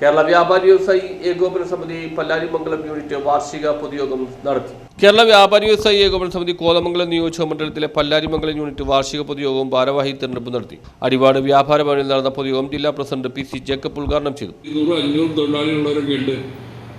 Kerala വ്യാപാരി വ്യവസായി ഏകോപന സമിതി പല്ലാരിമംഗലം യൂണിറ്റ് വാർഷിക പൊതുയോഗം നടത്തി. കേരള വ്യാപാരി വ്യവസായി ഏകോപന സമിതി കോതമംഗലം നിയോജക മണ്ഡലത്തിലെ പല്ലാരിമംഗലം യൂണിറ്റ് വാർഷിക പൊതുയോഗവും ഭാരവാഹി തെരഞ്ഞെടുപ്പ് നടത്തി. അടിവാട് വ്യാപാര ഭവനിൽ നടന്ന പൊതുയോഗം ജില്ലാ പ്രസിഡന്റ് പി സി ജേക്കബ് ഉദ്ഘാടനം ചെയ്തു. ഇരുന്നൂറും അഞ്ഞൂറും തൊഴിലാളികളുള്ളവരൊക്കെ ഉണ്ട്.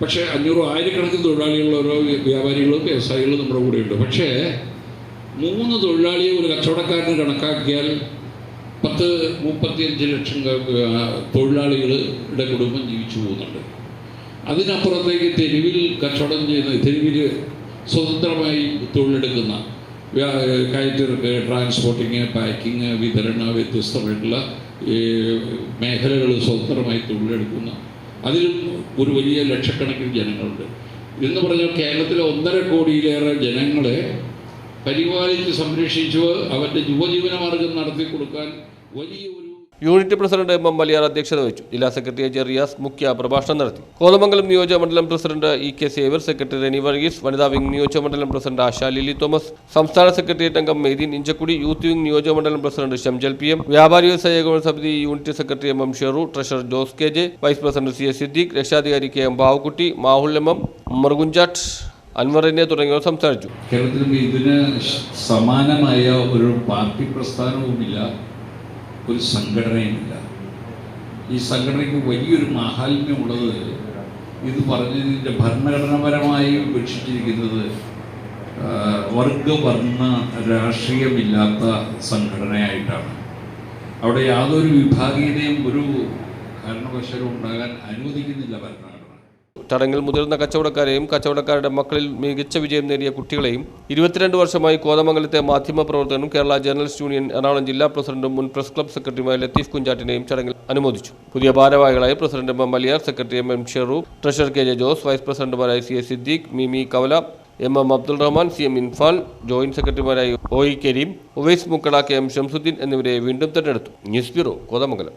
പക്ഷേ അഞ്ഞൂറും ആയിരക്കണക്കിന് തൊഴിലാളികളുള്ള ഓരോ വ്യാപാരികളും വ്യവസായികളും നമ്മുടെ കൂടെ ഉണ്ട് പക്ഷേ മൂന്ന് തൊഴിലാളിയെ ഒരു കച്ചവടക്കാരന് കണക്കാക്കിയാൽ പത്ത് മുപ്പത്തിയഞ്ച് ലക്ഷം തൊഴിലാളികളുടെ കുടുംബം ജീവിച്ചു പോകുന്നുണ്ട്. അതിനപ്പുറത്തേക്ക് തെരുവിൽ കച്ചവടം ചെയ്യുന്ന തെരുവിൽ സ്വതന്ത്രമായി തൊഴിലെടുക്കുന്ന കയറ്റിറക്ക് ട്രാൻസ്പോർട്ടിങ് പാക്കിങ് വിതരണ വ്യത്യസ്തമായിട്ടുള്ള മേഖലകൾ സ്വതന്ത്രമായി തൊഴിലെടുക്കുന്ന അതിലും ഒരു വലിയ ലക്ഷക്കണക്കിന് ജനങ്ങളുണ്ട്. എന്ന് പറഞ്ഞാൽ കേരളത്തിലെ ഒന്നര കോടിയിലേറെ ജനങ്ങളെ പരിപാലിച്ച് സംരക്ഷിച്ച് അവരുടെ യുവജീവന മാർഗം നടത്തി കൊടുക്കാൻ വലിയ unit president M M Valiyar അധ്യക്ഷത വഹിച്ചു. ജില്ലാ സെക്രട്ടറി എ റിയാസ് മുഖ്യ പ്രഭാഷണം നടത്തി. കോതമംഗലം നിയോജക മണ്ഡലം പ്രസിഡന്റ് ഇ കെ സേവർ സെക്രട്ടറി റെനി വർഗീസ് വനിതാ വിംഗ് നിയോജക മണ്ഡലം പ്രസിഡന്റ് ആശ ലിലി തോമസ് സംസ്ഥാന സെക്രട്ടേറിയറ്റ് അംഗം മെയ്തീൻ ഇഞ്ചക്കുടി യൂത്ത് വിംഗ് നിയോജക മണ്ഡലം പ്രസിഡന്റ് ഷംജൽ പി എം വ്യാപാരി വ്യവസായ ഏകോപന സമിതി unit secretary M M Sheru treasurer Jose K J vice president C S Siddique രക്ഷാധികാരി K M Bavukkutty Mahul M M Marukunchattu Anvar എന്നെ തുടങ്ങിയവർ സംസാരിച്ചു. കേരളത്തിലും ഇതിന് സമാനമായ ഒരു പാർട്ടി പ്രസ്ഥാനവുമില്ല ഒരു സംഘടനയുമില്ല. ഈ സംഘടനയ്ക്ക് വലിയൊരു മാഹാത്മ്യമുള്ളത് ഇത് പറഞ്ഞതിന്റെ ഭരണഘടനാപരമായി ഉപേക്ഷിച്ചിരിക്കുന്നത് വർഗവർണ രാഷ്ട്രീയമില്ലാത്ത സംഘടനയായിട്ടാണ്. അവിടെ യാതൊരു വിഭാഗീയതയും ഒരു കാരണവശാലും ഉണ്ടാകാൻ അനുവദിക്കുന്നില്ല ഭരണഘടന. ചടങ്ങിൽ മുതിർന്ന കച്ചവടക്കാരെയും കച്ചവടക്കാരുടെ മക്കളിൽ മികച്ച വിജയം നേടിയ കുട്ടികളെയും ഇരുപത്തിരണ്ട് വർഷമായി കോതമംഗലത്തെ മാധ്യമ മാധ്യമപ്രവർത്തകനും കേരള ജേർണലിസ്റ്റ് യൂണിയൻ എറണാകുളം ജില്ലാ പ്രസിഡന്റും മുൻ പ്രസ് ക്ലബ് സെക്രട്ടറിയുമായ ലത്തീഫ് കുഞ്ചാട്ടിനെയും ചടങ്ങിൽ അനുമോദിച്ചു. പുതിയ ഭാരവാഹികളായി president M. M Maliyar secretary M. M. Sheru treasurer K. J. Jose vice പ്രസിഡന്റുമാരായ സി. എ. സിദ്ദീഖ് മിമി കവല M. M. Abdul Rahman C. M. Infal joint സെക്രട്ടറിമാരായി O. E. Kareem Uvais Mukkada K. M. Shamsuddin എന്നിവരെ വീണ്ടും തെരഞ്ഞെടുത്തു. News bureau Kothamangalam.